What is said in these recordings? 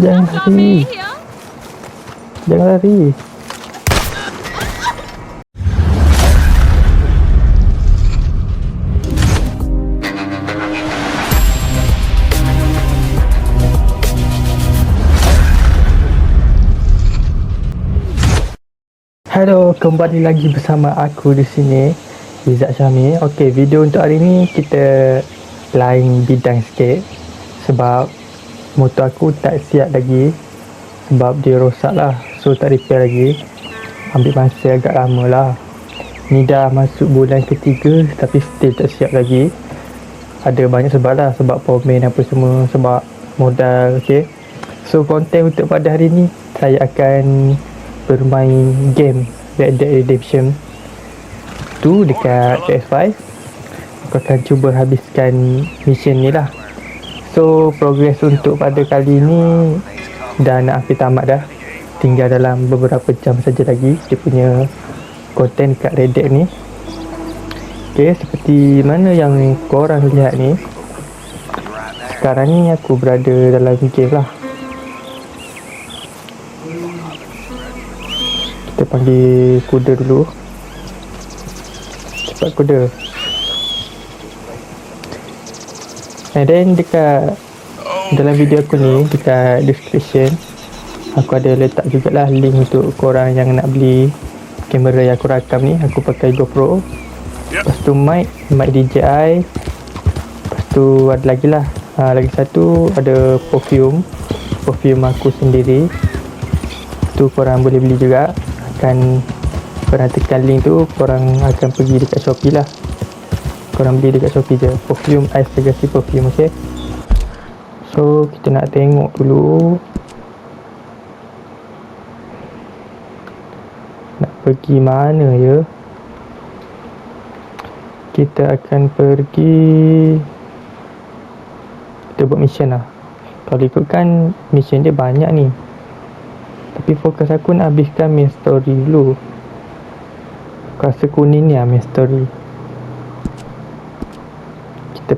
Jangan lari. here. Jangan lari. Hello, kembali lagi bersama aku di sini Izzat Syami. Okey, video untuk hari ni kita lain bidang sikit sebab motor aku tak siap lagi sebab dia rosak lah. So tak repair lagi. Ambil masa agak lama lah. Ni dah masuk bulan ketiga tapi still tak siap lagi. Ada banyak sebab lah sebab main apa semua sebab modal ok so konten untuk pada hari ni saya akan bermain game Red Dead Redemption 2 dekat PS5 aku akan cuba habiskan mission ni lah so progress untuk pada kali ni dah nak hampir tamat dah. Tinggal dalam beberapa jam saja lagi dia punya konten kat Red Dead ni. Ok seperti mana yang korang lihat ni sekarang ni aku berada dalam game lah. Kita panggil kuda dulu. Cepat kuda and then dekat dalam video aku ni dekat description aku ada letak jugalah link untuk korang yang nak beli kamera yang aku rakam ni. Aku pakai GoPro. Lepas tu mic mic DJI lepas tu ada lagi lah. Ha, lagi satu ada perfume. Perfume aku sendiri. Tu korang boleh beli juga. Akan korang tekan link tu korang akan pergi dekat Shopee lah korang beli dekat Shopee je. Perfume Ice Legacy perfume ok so kita nak tengok dulu. Nak pergi mana ya? Kita akan pergi. Kita buat mission lah. Kalau ikutkan mission dia banyak ni. Tapi fokus aku nak habiskan main story dulu. Rasa kuning ni lah main story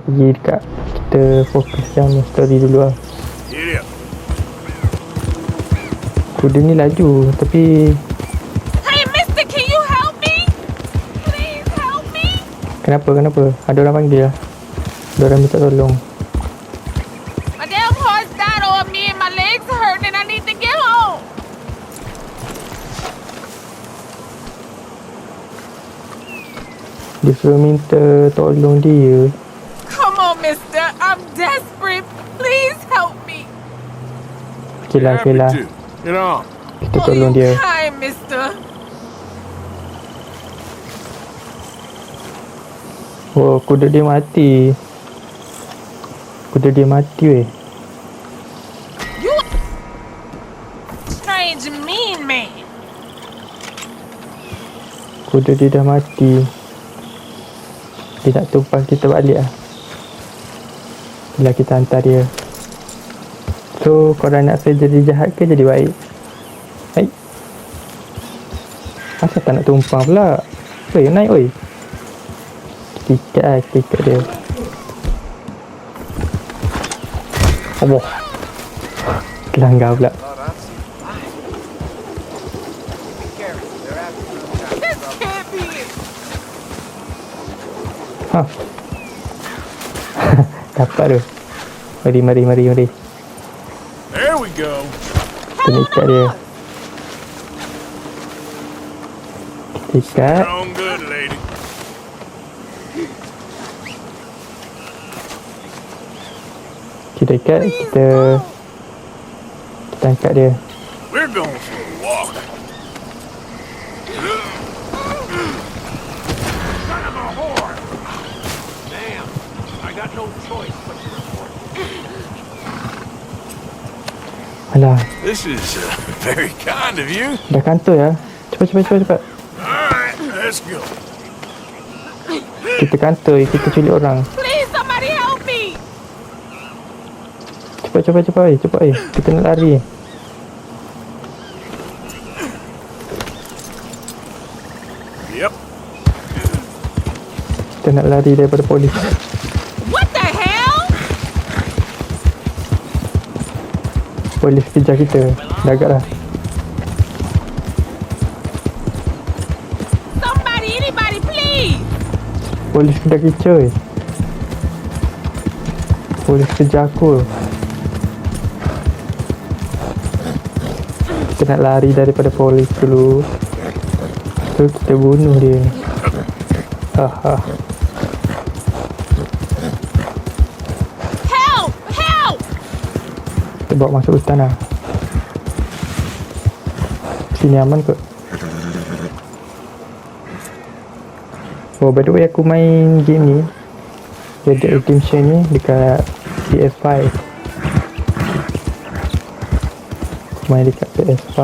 pergi dekat kita fokus yang story dulu lah kuda ni laju tapi Hey, mister, can you help me? Please help me. kenapa kenapa ada orang panggil lah ada orang minta tolong My damn horse died on me and my legs hurt and I need to get home. dia suruh minta tolong dia. I'm desperate. Please help me. okey lah Happy lah to. Get on. kita tolong dia kind, mister. oh kuda dia mati kuda dia mati weh You strange mean man. kuda dia dah mati dia nak tumpang kita balik lah bila kita hantar dia. So korang nak saya jadi jahat ke jadi baik? Hai. Asal tak nak tumpang pula? Oi naik oi. Tiket lah tiket dia. Allah. Kelanggar pula. This Dapat tu. Mari, mari, mari, mari. There we go. Kita nak ikat dia. Kita ikat. Kita ikat. Kita... Kita angkat dia. We're going for a walk. Alah. This is uh, very kind of you. Dah kantor ya. Cepat, cepat, cepat, cepat. All right, let's go. Kita kantor. Kita culik orang. Please, somebody help me. Cepat, cepat, cepat. eh. Cepat, eh. Kita nak lari. Yep. Kita nak lari daripada polis. Polis kejar kita. Dah agak dah. Somebody, anybody, please! Polis kejar kita weh. Polis kejar aku. Kita nak lari daripada polis dulu. So kita bunuh dia. Haha. Help! Kita bawa masuk hutan lah. Sini aman kot. Oh, by the way aku main game ni. Dead Redemption ni dekat PS5. Aku main dekat PS5.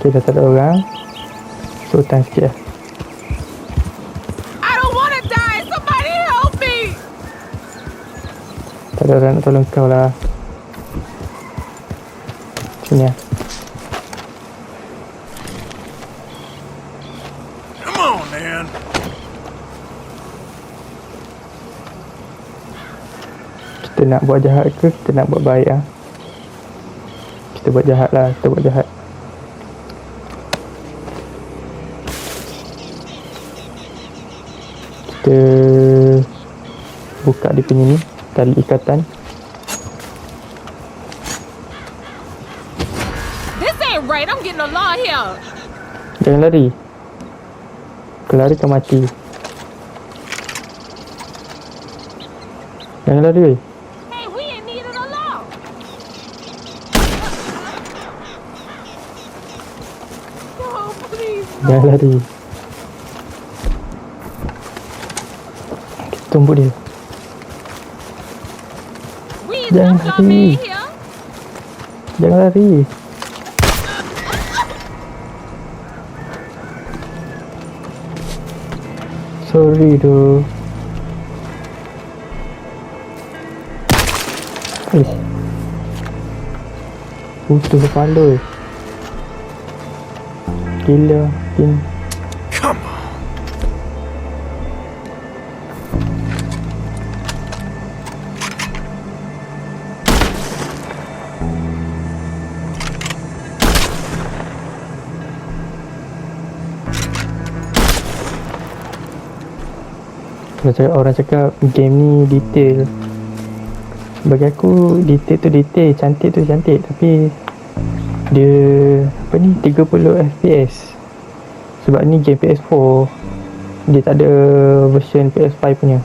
Okay, dah tak ada orang. So, hutan sikit lah. Tak ada orang nak tolong kau lah. Lah. Come on, man. kita nak buat jahat ke kita nak buat baik ah kita buat jahat lah kita buat jahat kita buka dia punya ni tali ikatan This ain't right. I'm getting a law here. jangan lari kalau lari kau mati jangan lari weh Hey, we ain't needed a. Oh, please. jangan lari kita tumbuk dia Jangan lari. here. Jangan lari. Sorry tu. Eh. Putus kepala. Gila. Gila. Come on. Cakap, orang cakap game ni detail. Bagi aku detail tu detail Cantik tu cantik. Tapi Dia Apa ni 30 FPS Sebab ni game PS4 Dia tak ada version PS5 punya.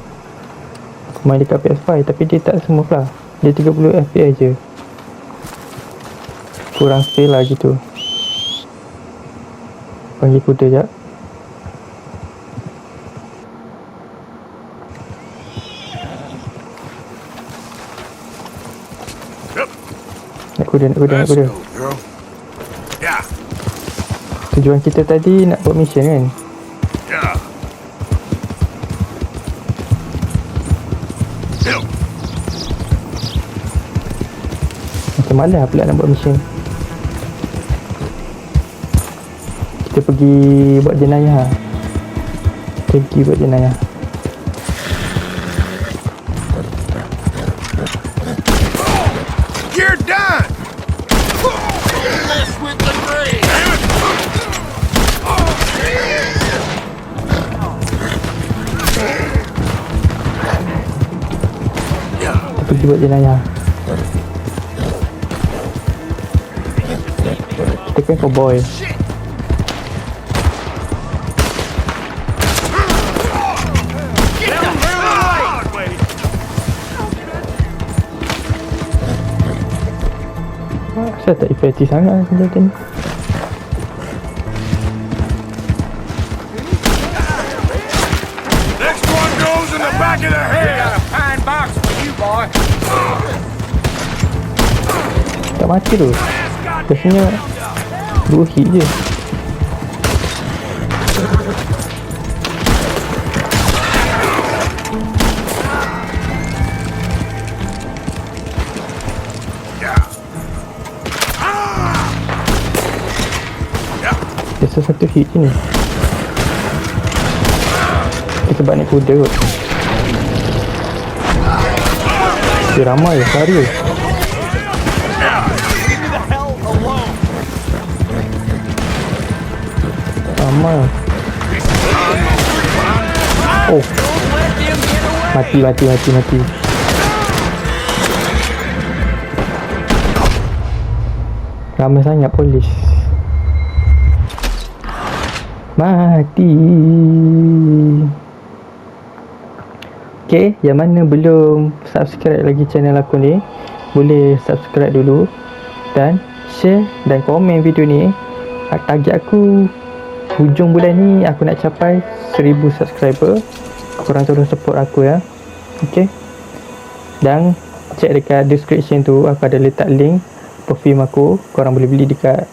Aku main dekat PS5 Tapi dia tak smooth lah. Dia 30 FPS je. Kurang fail lah gitu. Panggil kuda jap Kuda nak kuda nak kuda. Tujuan kita tadi nak buat mission kan. Macam mana pula nak buat mission Kita pergi buat jenayah. Kita pergi buat jenayah Buat jenayah Kita kan cowboy. Saya tak efektif sangat senjata ni Tak mati tu. Biasanya Dua hit je. Biasa satu hit je ni. Sebab naik kuda kot. Dia ramai lari Lama Oh. Mati mati mati mati. Ramai sangat polis. Mati. Okay, yang mana belum subscribe lagi channel aku ni Boleh subscribe dulu Dan share dan komen video ni. Ah, Target aku Hujung bulan ni aku nak capai 1000 subscriber. Korang tolong support aku ya. Okay Dan check dekat description tu Aku ada letak link perfume aku. Korang boleh beli dekat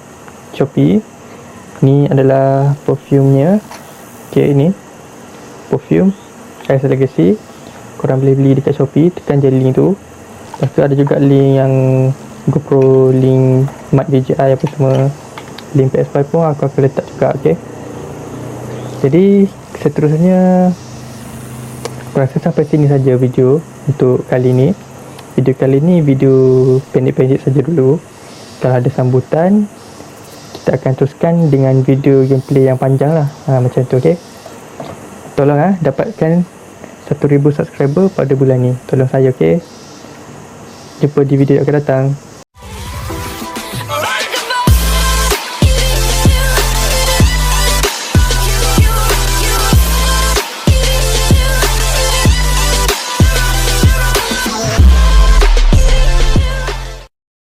Shopee. Ni adalah perfume-nya. Okay ni. Perfume Ice Legacy. Korang boleh beli dekat Shopee. Tekan je link tu. Lepas tu ada juga link yang GoPro link Mat DJI apa semua Link PS5 pun aku akan letak juga okay Jadi seterusnya Aku rasa sampai sini saja video Untuk kali ni. Video kali ni video pendek-pendek saja dulu. Kalau ada sambutan Kita akan teruskan dengan video gameplay yang panjang lah. Ha, Macam tu okay Tolong ah dapatkan 1000 subscriber pada bulan ni. Tolong saya okay Jumpa di video yang akan datang